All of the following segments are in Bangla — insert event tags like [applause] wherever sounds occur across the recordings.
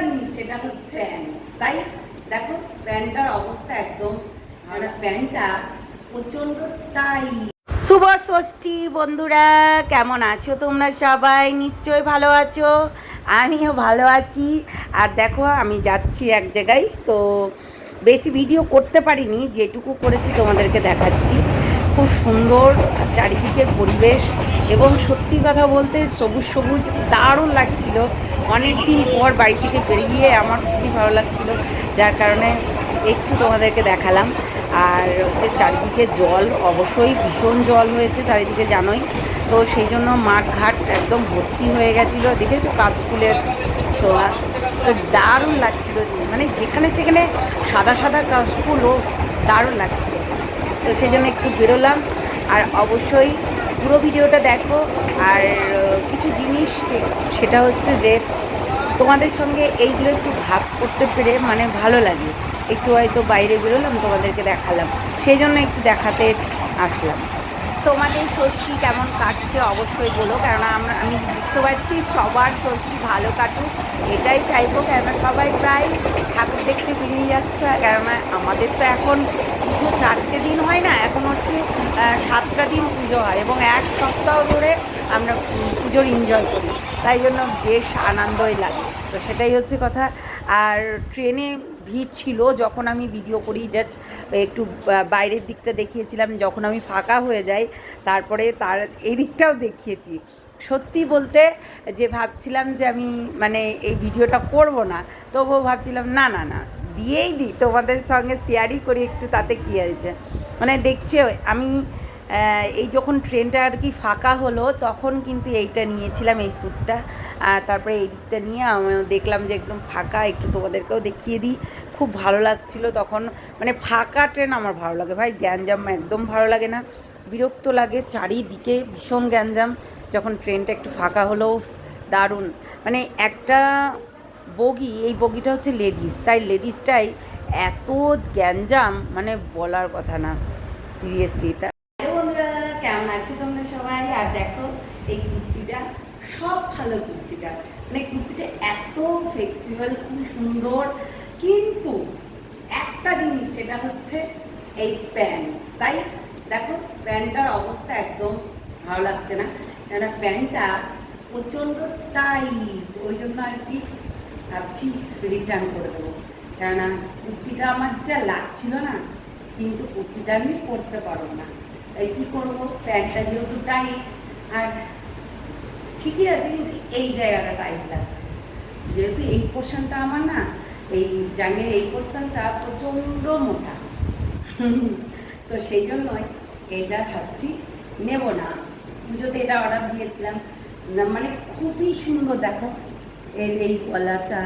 জিনিস সেটা হচ্ছে তাই দেখো অবস্থা একদম, আর প্যান্টটা শুভ ষষ্ঠী বন্ধুরা, কেমন আছো তোমরা সবাই? নিশ্চয়ই ভালো আছো? আমিও ভালো আছি। আর দেখো, আমি যাচ্ছি এক জায়গায়, তো বেশি ভিডিও করতে পারিনি, যেটুকু করেছি তোমাদেরকে দেখাচ্ছি। খুব সুন্দর চারিদিকের পরিবেশ এবং সত্যি কথা বলতে সবুজ সবুজ, দারুণ লাগছিল। অনেক দিন পর বাড়ি থেকে বেরিয়ে আমার খুবই ভালো লাগছিল, যার কারণে একটু তোমাদেরকে দেখালাম। আর হচ্ছে চারিদিকে জল, অবশ্যই ভীষণ জল হয়েছে চারিদিকে জানোই। তো সেই জন্য মাঠ ঘাট একদম ভর্তি হয়ে গেছিল। দেখেছ কাশফুলের ছোঁয়া? তো দারুণ লাগছিল। মানে যেখানে সেখানে সাদা সাদা কাশফুল ও দারুণ লাগছিল। তো সেই জন্য একটু বেরোলাম। আর অবশ্যই পুরো ভিডিওটা দেখো। আর কিছু জিনিস সেটা হচ্ছে যে, তোমাদের সঙ্গে এইগুলো একটু ভাগ করতে পেরে মানে ভালো লাগে। একটু হয়তো বাইরে বেরোলাম, তোমাদেরকে দেখালাম। সেই জন্য একটু দেখাতে আসলাম। তোমাদের ষষ্ঠী কেমন কাটছে অবশ্যই বলো, কেননা আমরা, আমি বুঝতে পারছি সবার ষষ্ঠী ভালো কাটুক, এটাই চাইব, কেননা সবাই প্রায় ঠাকুর দেখতে বেরিয়ে যাচ্ছে কেননা আমাদের তো এখন পুজো চারটে দিন হয় না, এখন হচ্ছে সাতটা দিন পুজো হয়, এবং এক সপ্তাহ ধরে আমরা পুজোর এনজয় করি, তাই জন্য বেশ আনন্দই লাগে, তো সেটাই হচ্ছে কথা, আর ট্রেনে ভিড় ছিল, যখন আমি ভিডিও করি জাস্ট একটু বাইরের দিকটা দেখিয়েছিলাম, যখন আমি ফাঁকা হয়ে যাই, তারপরে তার, এই দিকটাও দেখিয়েছি সত্যি বলতে যে ভাবছিলাম যে আমি মানে এই ভিডিওটা করব না, তবুও ভাবছিলাম না না না, দিয়েই দিই, তোমাদের সঙ্গে শেয়ারই করি একটু তাতে কী হয়েছে। মানে দেখছি আমি এই যখন ট্রেনটা আর কি ফাঁকা হলো, তখন কিন্তু এইটা নিয়েছিলাম, এই স্যুটটা আর তারপরে এই দিকটা নিয়ে আমি দেখলাম যে একদম ফাঁকা, একটু তোমাদেরকেও দেখিয়ে দিই। খুব ভালো লাগছিল তখন মানে ফাঁকা ট্রেন আমার ভালো লাগে। ভাই, গ্যাঞ্জাম একদম ভালো লাগে না। বিরক্ত লাগে, চারিদিকে ভীষণ গ্যাঞ্জাম। যখন ট্রেনটা একটু ফাঁকা হলো উফ, দারুণ। মানে একটা বগি এই বগিটা হচ্ছে লেডিস। তাই লেডিসটাই এত গ্যাঞ্জাম মানে বলার কথা না সিরিয়াসলি। তা বন্ধুরা কেমন আছো তোমরা সবাই? আর দেখো এই কুর্তিটা সব ভালো কুর্তিটা। মানে কুর্তিটা এত ফ্লেক্সিবল খুব সুন্দর। কিন্তু একটা জিনিস সেটা হচ্ছে এই প্যান্ট। তাই দেখো প্যান্টটার অবস্থা একদম ভালো লাগছে না। কেন প্যান্টটা প্রচণ্ড টাইট ওই জন্য আর কি ভাবছি রিটার্ন করে দেবো। কেননা কুর্তিটা আমার যা লাগছিল না, কিন্তু কুর্তিটা আমি পরতে পারব না। তাই কী করব? প্যান্টটা যেহেতু টাইট আর ঠিকই আছে কিন্তু এই জায়গাটা টাইট লাগছে। যেহেতু এই পোর্শনটা আমার না, এই জাঙ্গের এই পোর্শনটা প্রচণ্ড মোটা। [laughs] তো সেই জন্যই এটা ভাবছি নেব না। পুজোতে এটা অর্ডার দিয়েছিলাম। মানে খুবই সুন্দর, দেখো। এর এই গলাটা,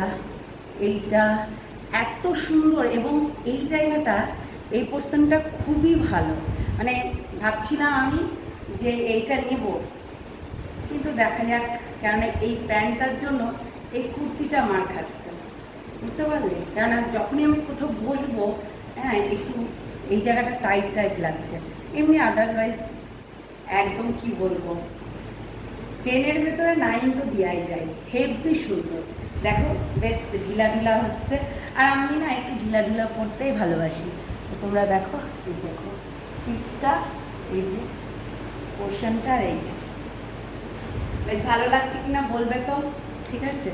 এইটা এত সুন্দর এবং এই জায়গাটা, এই পোর্শনটা খুবই ভালো। মানে ভাবছিলাম আমি যে এইটা নেব। কিন্তু দেখা যাক, কেননা এই প্যান্টটার জন্য এই কুর্তিটা মার খাচ্ছে। বুঝতে পারলে? কেননা যখনই আমি কোথাও বসবো হ্যাঁ একটু এই জায়গাটা টাইট টাইট লাগছে। এমনি আদারওয়াইজ একদম কি বলব? ট্রেনের ভেতরে নাইন তো দেওয়াই যায় হেভি সুন্দর দেখো, বেশ ঢিলা ঢিলা হচ্ছে। আর আমি না একটু ঢিলা ঢিলা পড়তেই ভালোবাসি। তোমরা দেখো, এই দেখো পিকটা এই যে পোর্শনটা আর এই যে। বেশ ভালো লাগছে কিনা বলবে তো? ঠিক আছে?